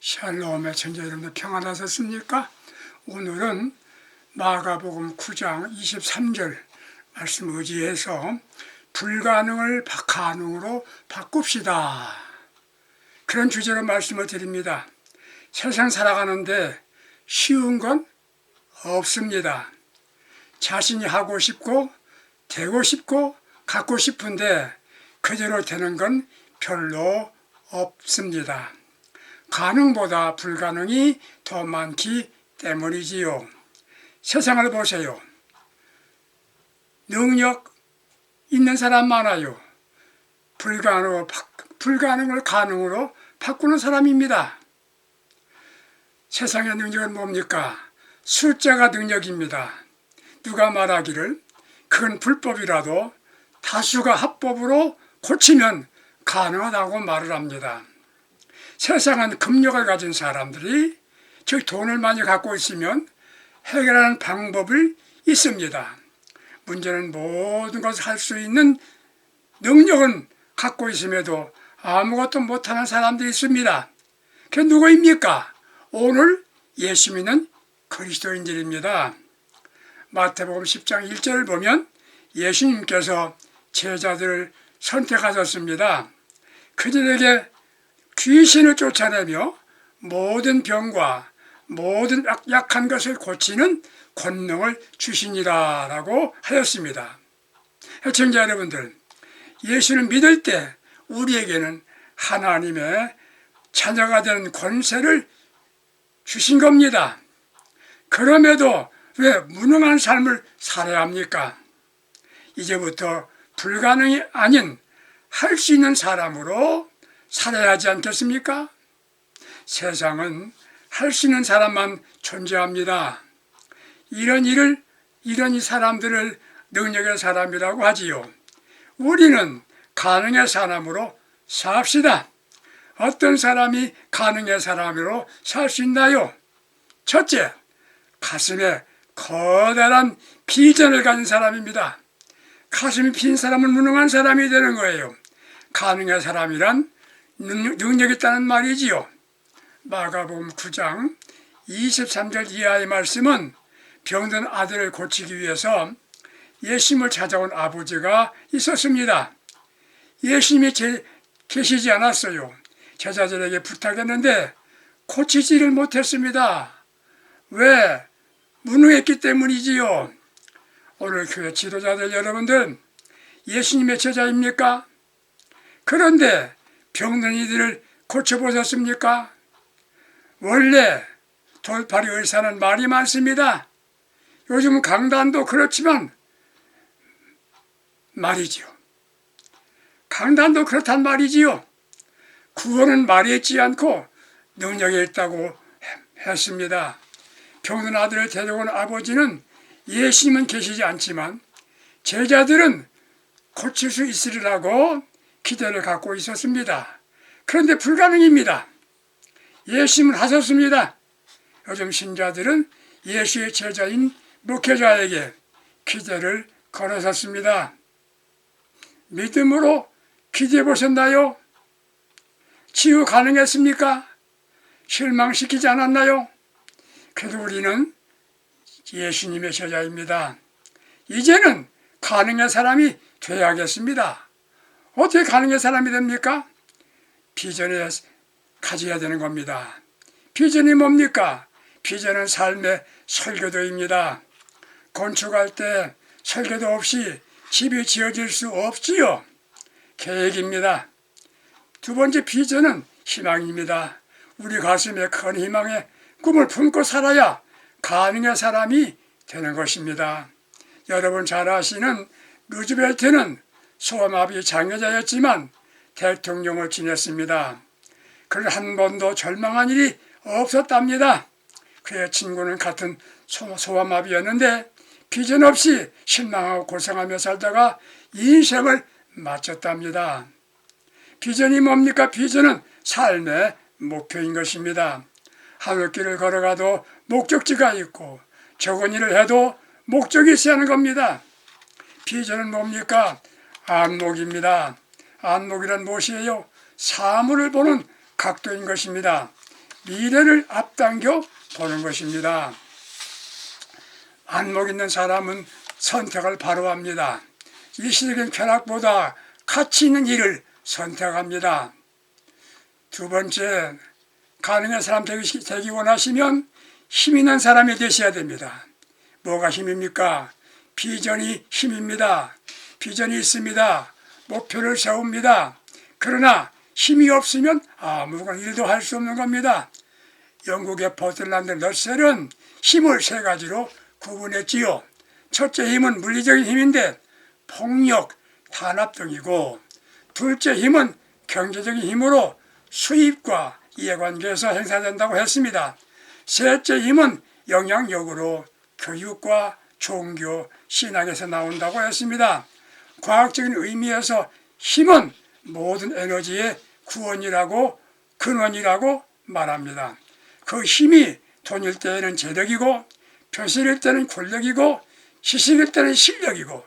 샬롬의 천재 여러분들 평안하셨습니까? 오늘은 마가복음 9장 23절 말씀 의지해서 불가능을 가능으로 바꿉시다. 그런 주제로 말씀을 드립니다. 세상 살아가는데 쉬운 건 없습니다. 자신이 하고 싶고 되고 싶고 갖고 싶은데 그대로 되는 건 별로 없습니다. 가능보다 불가능이 더 많기 때문이지요. 세상을 보세요. 능력 있는 사람 많아요. 불가능으로, 바- 불가능을 가능으로 바꾸는 사람입니다. 세상의 능력은 뭡니까? 숫자가 능력입니다. 누가 말하기를 그건 불법이라도 다수가 합법으로 고치면 가능하다고 말을 합니다. 세상은 금력을 가진 사람들이 즉 돈을 많이 갖고 있으면 해결하는 방법을 있습니다. 문제는 모든 것을 할 수 있는 능력은 갖고 있음에도 아무것도 못하는 사람들이 있습니다. 그 누구입니까? 오늘 예수 믿는 그리스도인들입니다. 마태복음 10장 1절을 보면 예수님께서 제자들을 선택하셨습니다. 그들에게 귀신을 쫓아내며 모든 병과 모든 약- 약한 것을 고치는 권능을 주시니라 라고 하였습니다. 해청자 여러분들, 예수를 믿을 때 우리에게는 하나님의 자녀가 되는 권세를 주신 겁니다. 그럼에도 왜 무능한 삶을 살아야 합니까? 이제부터 불가능이 아닌 할 수 있는 사람으로 살아야 하지 않겠습니까? 세상은 할 수 있는 사람만 존재합니다. 이런 일을, 이런 이 사람들을 능력의 사람이라고 하지요. 우리는 가능의 사람으로 삽시다. 어떤 사람이 가능의 사람으로 살 수 있나요? 첫째, 가슴에 커다란 비전을 가진 사람입니다. 가슴이 빈 사람은 무능한 사람이 되는 거예요. 가능한 사람이란 능력, 능력 있다는 말이지요. 마가복음 9장 23절 이하의 말씀은 병든 아들을 고치기 위해서 예수님을 찾아온 아버지가 있었습니다. 예수님이 제, 계시지 않았어요. 제자들에게 부탁했는데 고치지를 못했습니다. 왜? 무능했기 때문이지요. 오늘 교회 지도자들 여러분들 예수님의 제자입니까? 그런데 병든 이들을 고쳐보셨습니까? 원래 돌팔이 의사는 말이 많습니다. 요즘 강단도 그렇지만 말이지요. 강단도 그렇단 말이지요. 구원은 말이 있지 않고 능력이 있다고 했습니다. 병든 아들을 데려온 아버지는 예수님은 계시지 않지만 제자들은 고칠 수 있으리라고 기대를 갖고 있었습니다. 그런데 불가능입니다. 예수님은 하셨습니다. 요즘 신자들은 예수의 제자인 목회자에게 기대를 걸어섰습니다. 믿음으로 기대해 보셨나요? 치유 가능했습니까? 실망시키지 않았나요? 그래도 우리는 예수님의 제자입니다. 이제는 가능한 사람이 되어야겠습니다. 어떻게 가능한 사람이 됩니까? 비전을 가져야 되는 겁니다. 비전이 뭡니까? 비전은 삶의 설계도입니다. 건축할 때 설계도 없이 집이 지어질 수 없지요. 계획입니다. 두 번째 비전은 희망입니다. 우리 가슴에 큰 희망의 꿈을 품고 살아야 가능한 사람이 되는 것입니다. 여러분 잘 아시는 루즈벨트는 소아마비 장애자였지만 대통령을 지냈습니다. 그를 한 번도 절망한 일이 없었답니다. 그의 친구는 같은 소, 소아마비였는데 비전 없이 실망하고 고생하며 살다가 인생을 마쳤답니다. 비전이 뭡니까? 비전은 삶의 목표인 것입니다. 하늘길을 걸어가도 목적지가 있고 적은 일을 해도 목적이 있어야 하는 겁니다. 비전은 뭡니까? 안목입니다. 안목이란 무엇이에요? 사물을 보는 각도인 것입니다. 미래를 앞당겨 보는 것입니다. 안목 있는 사람은 선택을 바로 합니다. 일시적인 쾌락보다 가치 있는 일을 선택합니다. 두 번째, 가능한 사람 되기, 원하시면 힘 있는 사람이 되셔야 됩니다. 뭐가 힘입니까? 비전이 힘입니다. 비전이 있습니다. 목표를 세웁니다. 그러나 힘이 없으면 아무런 일도 할 수 없는 겁니다. 영국의 버틀란드 러셀은 힘을 세 가지로 구분했지요. 첫째 힘은 물리적인 힘인데 폭력, 탄압 등이고 둘째 힘은 경제적인 힘으로 수입과 이해관계에서 행사된다고 했습니다. 셋째 힘은 영향력으로 교육과 종교, 신학에서 나온다고 했습니다. 과학적인 의미에서 힘은 모든 에너지의 구원이라고 근원이라고 말합니다. 그 힘이 돈일 때에는 재력이고 표실일 때는 권력이고 시식일 때는 실력이고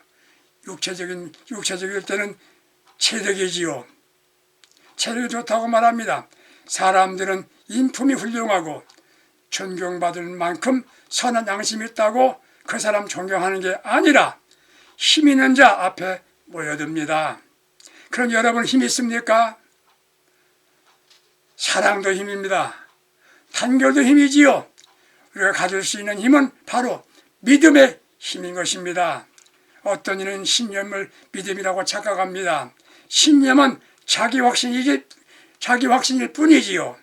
육체적인 육체적일 때는 체력이지요. 체력이 좋다고 말합니다. 사람들은 인품이 훌륭하고 존경받을 만큼 선한 양심이 있다고 그 사람 존경하는 게 아니라 힘 있는 자 앞에 모여듭니다. 그럼 여러분 힘 있습니까? 사랑도 힘입니다. 단결도 힘이지요. 우리가 가질 수 있는 힘은 바로 믿음의 힘인 것입니다. 어떤 이는 신념을 믿음이라고 착각합니다. 신념은 자기 확신이지 자기 확신일 뿐이지요.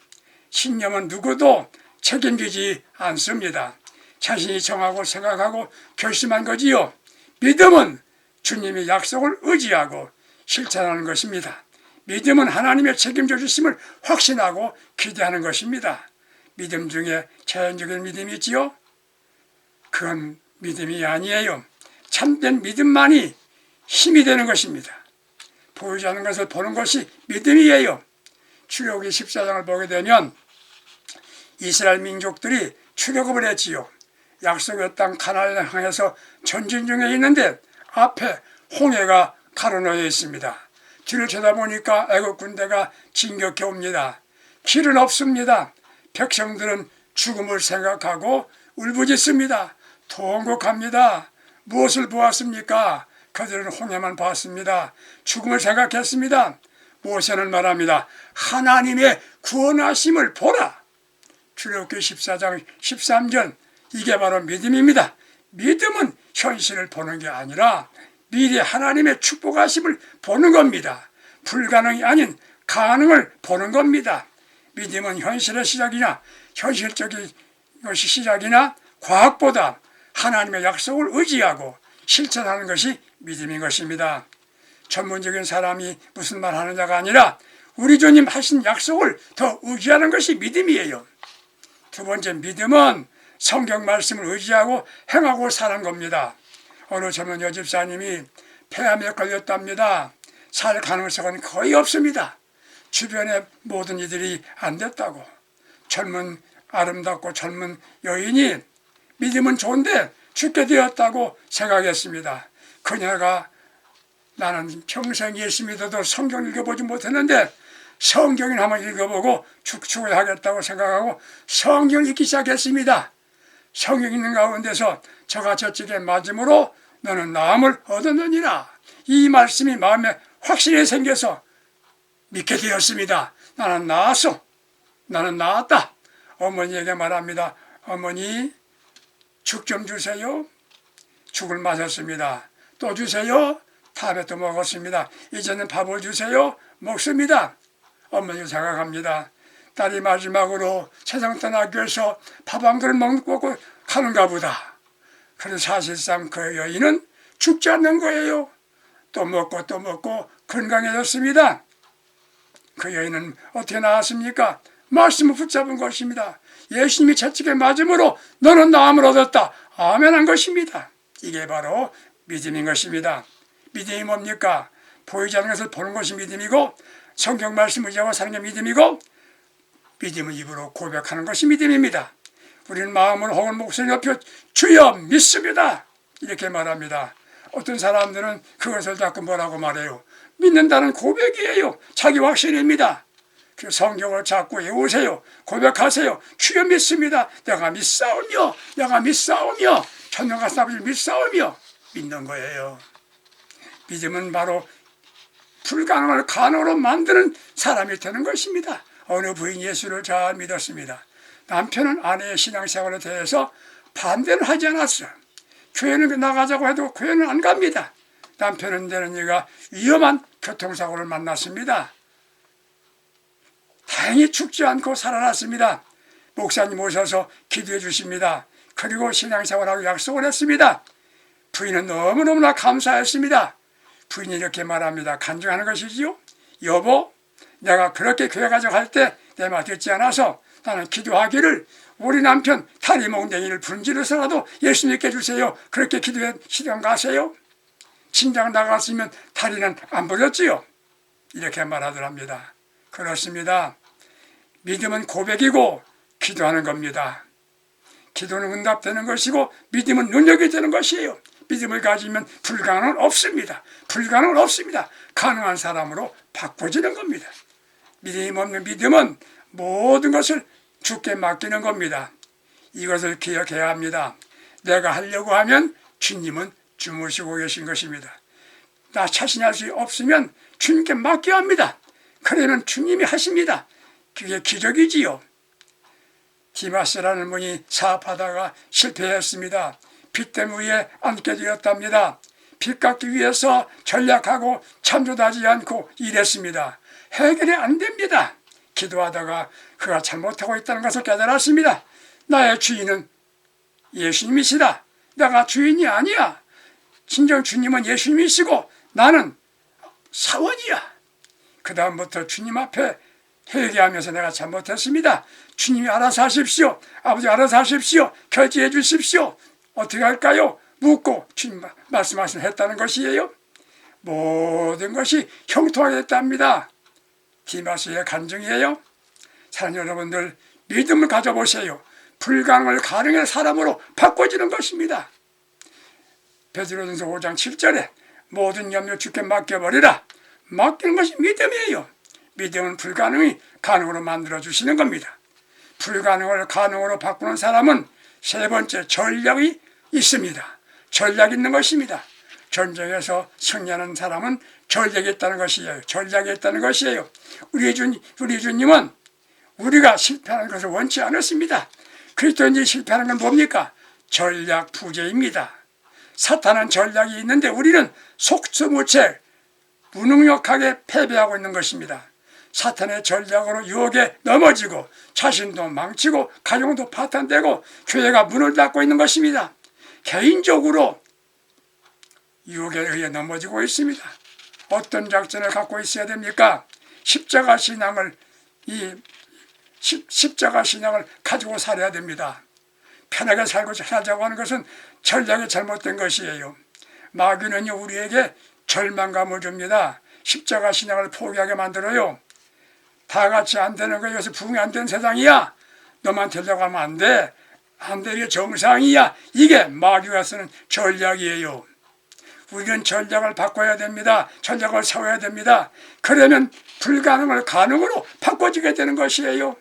신념은 누구도 책임지지 않습니다. 자신이 정하고 생각하고 결심한 거지요. 믿음은 주님의 약속을 의지하고 실천하는 것입니다. 믿음은 하나님의 책임져 주심을 확신하고 기대하는 것입니다. 믿음 중에 자연적인 믿음이 있지요? 그건 믿음이 아니에요. 참된 믿음만이 힘이 되는 것입니다. 보이지 않는 것을 보는 것이 믿음이에요. 출애굽기 14장을 보게 되면 이스라엘 민족들이 출애굽을 했지요. 약속의 땅 가나안을 향해서 전진 중에 있는데 앞에 홍해가 가로놓여 있습니다. 뒤를 쳐다보니까 애국 군대가 진격해 옵니다. 길은 없습니다. 백성들은 죽음을 생각하고 울부짖습니다. 통곡합니다. 무엇을 보았습니까? 그들은 홍해만 봤습니다. 죽음을 생각했습니다. 모세는 말합니다. 하나님의 구원하심을 보라. 출애굽기 14장 13절 이게 바로 믿음입니다. 믿음은 현실을 보는 게 아니라 미래 하나님의 축복하심을 보는 겁니다. 불가능이 아닌 가능을 보는 겁니다. 믿음은 현실의 시작이나 현실적인 것이 시작이나 과학보다 하나님의 약속을 의지하고 실천하는 것이 믿음인 것입니다. 전문적인 사람이 무슨 말 하느냐가 아니라 우리 주님 하신 약속을 더 의지하는 것이 믿음이에요. 두 번째 믿음은 성경 말씀을 의지하고 행하고 사는 겁니다. 어느 젊은 여집사님이 폐암에 걸렸답니다. 살 가능성은 거의 없습니다. 주변의 모든 이들이 안 됐다고. 젊은 아름답고 젊은 여인이 믿음은 좋은데 죽게 되었다고 생각했습니다. 그녀가 나는 평생 예수 믿어도 성경 읽어보지 못했는데 성경을 한번 읽어보고 축축을 하겠다고 생각하고 성경 읽기 시작했습니다. 성경 읽는 가운데서 저가 저쪽에 맞음으로 너는 나음을 얻었느니라. 이 말씀이 마음에 확실히 생겨서 믿게 되었습니다. 나는 나았어. 나는 나았다. 어머니에게 말합니다. 어머니 죽 좀 주세요. 죽을 마셨습니다. 또 주세요. 다음에 또 먹었습니다. 이제는 밥을 주세요. 먹습니다. 어머니가 생각합니다. 딸이 마지막으로 세상 떠나기 위해서 밥 한 그릇 먹고 가는가 보다. 그래서 사실상 그 여인은 죽지 않는 거예요. 또 먹고 또 먹고 건강해졌습니다. 그 여인은 어떻게 나왔습니까? 말씀을 붙잡은 것입니다. 예수님이 채찍에 맞음으로 너는 나음을 얻었다. 아멘 한 것입니다. 이게 바로 믿음인 것입니다. 믿음이 뭡니까? 보이지 않는 것을 보는 것이 믿음이고 성경 말씀 의지하고 사는 게 믿음이고 믿음을 입으로 고백하는 것이 믿음입니다. 우리는 마음을 혹은 목소리 높여 주여 믿습니다. 이렇게 말합니다. 어떤 사람들은 그것을 자꾸 뭐라고 말해요. 믿는다는 고백이에요. 자기 확신입니다. 그 성경을 잡고 외우세요. 고백하세요. 주여 믿습니다. 내가 믿사오며 내가 믿사오며 천년과 아버지를 믿사오며 믿는 거예요. 믿음은 바로 불가능을 가능으로 만드는 사람이 되는 것입니다. 어느 부인 예수를 잘 믿었습니다. 남편은 아내의 신앙생활에 대해서 반대를 하지 않았어요. 교회는 나가자고 해도 교회는 안 갑니다. 남편은 되는 이가 위험한 교통사고를 만났습니다. 다행히 죽지 않고 살아났습니다. 목사님 오셔서 기도해 주십니다. 그리고 신앙생활하고 약속을 했습니다. 부인은 너무너무나 감사했습니다. 부인이 이렇게 말합니다. 간증하는 것이지요. 여보, 내가 그렇게 교회 가져갈 때 내 말 듣지 않아서 나는 기도하기를 우리 남편 다리 몽댕이를 분지르서라도 예수 믿게 해주세요. 그렇게 기도해 시간 가세요. 진작 나갔으면 다리는 안 버렸지요. 이렇게 말하더랍니다. 그렇습니다. 믿음은 고백이고 기도하는 겁니다. 기도는 응답되는 것이고 믿음은 능력이 되는 것이에요. 믿음을 가지면 불가능은 없습니다. 불가능은 없습니다. 가능한 사람으로 바꿔지는 겁니다. 믿음 없는 믿음은 모든 것을 주께 맡기는 겁니다. 이것을 기억해야 합니다. 내가 하려고 하면 주님은 주무시고 계신 것입니다. 나 자신할 수 없으면 주님께 맡겨야 합니다. 그러면 주님이 하십니다. 그게 기적이지요. 디마스라는 분이 사업하다가 실패했습니다. 빚 때문에 앉게 되었답니다. 빚 갚기 위해서 전략하고 참조하지 않고 일했습니다. 해결이 안 됩니다. 기도하다가 그가 잘못하고 있다는 것을 깨달았습니다. 나의 주인은 예수님이시다. 내가 주인이 아니야. 진정 주님은 예수님이시고 나는 사원이야. 그 다음부터 주님 앞에 회개하면서 내가 잘못했습니다. 주님이 알아서 하십시오. 아버지 알아서 하십시오. 결제해 주십시오. 어떻게 할까요? 묻고 주님 말씀하신 했다는 것이에요. 모든 것이 형통하게 됐답니다. 디마스의 간증이에요. 사랑 여러분들 믿음을 가져보세요. 불가능을 가능한 사람으로 바꿔지는 것입니다. 베드로전서 5장 7절에 모든 염려 주께 맡겨버리라. 맡기는 것이 믿음이에요. 믿음은 불가능이 가능으로 만들어 주시는 겁니다. 불가능을 가능으로 바꾸는 사람은 세 번째 전략이 있습니다. 전략이 있는 것입니다. 전쟁에서 승리하는 사람은 전략이 있다는 것이에요. 전략이 있다는 것이에요. 우리 주 우리 주님은 우리가 실패하는 것을 원치 않았습니다. 그리스도인이 실패하는 건 뭡니까? 전략 부재입니다. 사탄은 전략이 있는데 우리는 속수무책 무능력하게 패배하고 있는 것입니다. 사탄의 전략으로 유혹에 넘어지고 자신도 망치고 가정도 파탄되고 교회가 문을 닫고 있는 것입니다. 개인적으로 유혹에 의해 넘어지고 있습니다. 어떤 작전을 갖고 있어야 됩니까? 십자가 신앙을 이 십 자가 신앙을 가지고 살아야 됩니다. 편하게 살고 살자고 하는 것은 전략이 잘못된 것이에요. 마귀는요 우리에게 절망감을 줍니다. 십자가 신앙을 포기하게 만들어요. 다 같이 안 되는 거 이것이 부흥이 안 되는 세상이야. 너만 되려고 하면 안 돼. 안 되게 정상이야. 이게 마귀가 쓰는 전략이에요. 우리는 전략을 바꿔야 됩니다. 전략을 세워야 됩니다. 그러면 불가능을 가능으로 바꿔지게 되는 것이에요.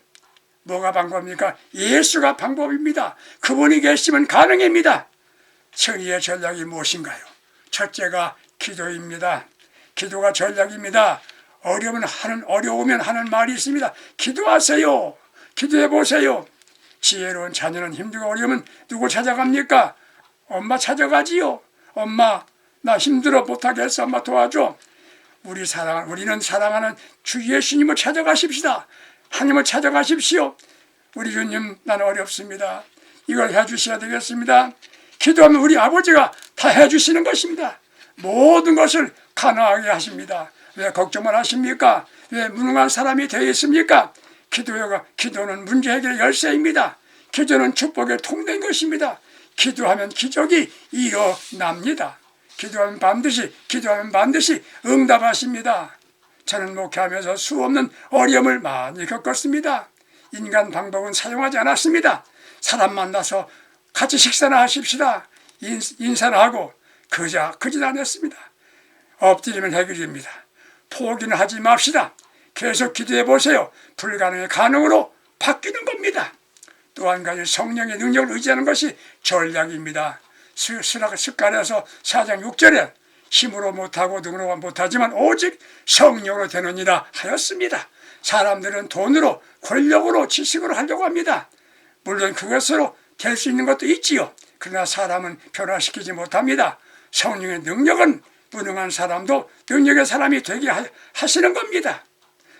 뭐가 방법입니까? 예수가 방법입니다. 그분이 계시면 가능입니다. 승리의 전략이 무엇인가요? 첫째가 기도입니다. 기도가 전략입니다. 어려우면 하는 어려우면 하는 말이 있습니다. 기도하세요. 기도해 보세요. 지혜로운 자녀는 힘들고 어려우면 누구 찾아갑니까? 엄마 찾아가지요. 엄마 나 힘들어 못하겠어. 엄마 도와줘. 우리 사랑 우리는 사랑하는 주 예수님을 찾아가십시다. 하나님을 찾아가십시오. 우리 주님 나는 어렵습니다. 이걸 해주셔야 되겠습니다. 기도하면 우리 아버지가 다 해주시는 것입니다. 모든 것을 가능하게 하십니다. 왜 걱정을 하십니까? 왜 무능한 사람이 되어 있습니까? 기도가 기도는 문제 해결의 열쇠입니다. 기도는 축복의 통된 것입니다. 기도하면 기적이 일어납니다. 기도하면 반드시 기도하면 반드시 응답하십니다. 저는 목회하면서 수없는 어려움을 많이 겪었습니다. 인간 방법은 사용하지 않았습니다. 사람 만나서 같이 식사나 하십시다. 인사나 하고 그자 그짓 안 했습니다. 엎드리면 해결입니다. 포기는 하지 맙시다. 계속 기도해 보세요. 불가능의 가능으로 바뀌는 겁니다. 또 한 가지 성령의 능력을 의지하는 것이 전략입니다. 스- 스라- 습관에서 4장 6절에 힘으로 못하고 능으로 못하지만 오직 성령으로 되느니라 하였습니다. 사람들은 돈으로 권력으로 지식으로 하려고 합니다. 물론 그것으로 될 수 있는 것도 있지요. 그러나 사람은 변화시키지 못합니다. 성령의 능력은 무능한 사람도 능력의 사람이 되게 하- 하시는 겁니다.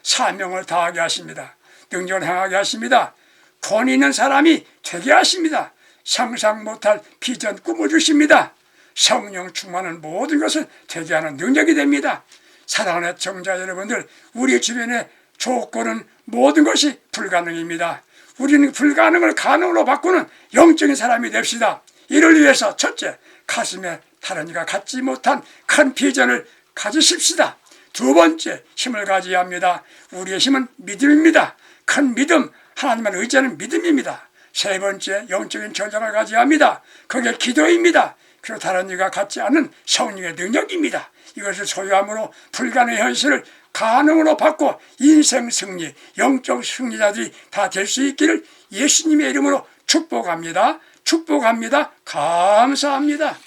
사명을 다하게 하십니다. 능력을 행하게 하십니다. 권위 있는 사람이 되게 하십니다. 상상 못할 비전 꿈을 주십니다. 성령 충만한 모든 것을 되게 하는 능력이 됩니다. 사랑하는 청자 여러분들, 우리 주변의 조건은 모든 것이 불가능입니다. 우리는 불가능을 가능으로 바꾸는 영적인 사람이 됩시다. 이를 위해서 첫째, 가슴에 다른 이가 갖지 못한 큰 비전을 가지십시다. 두 번째, 힘을 가져야 합니다. 우리의 힘은 믿음입니다. 큰 믿음, 하나님만 의지하는 믿음입니다. 세 번째, 영적인 전략을 가져야 합니다. 그게 기도입니다. 그리고 다른 이가 갖지 않은 성령의 능력입니다. 이것을 소유함으로 불가능의 현실을 가능으로 바꿔 인생 승리, 영적 승리자들이 다 될 수 있기를 예수님의 이름으로 축복합니다. 축복합니다. 감사합니다.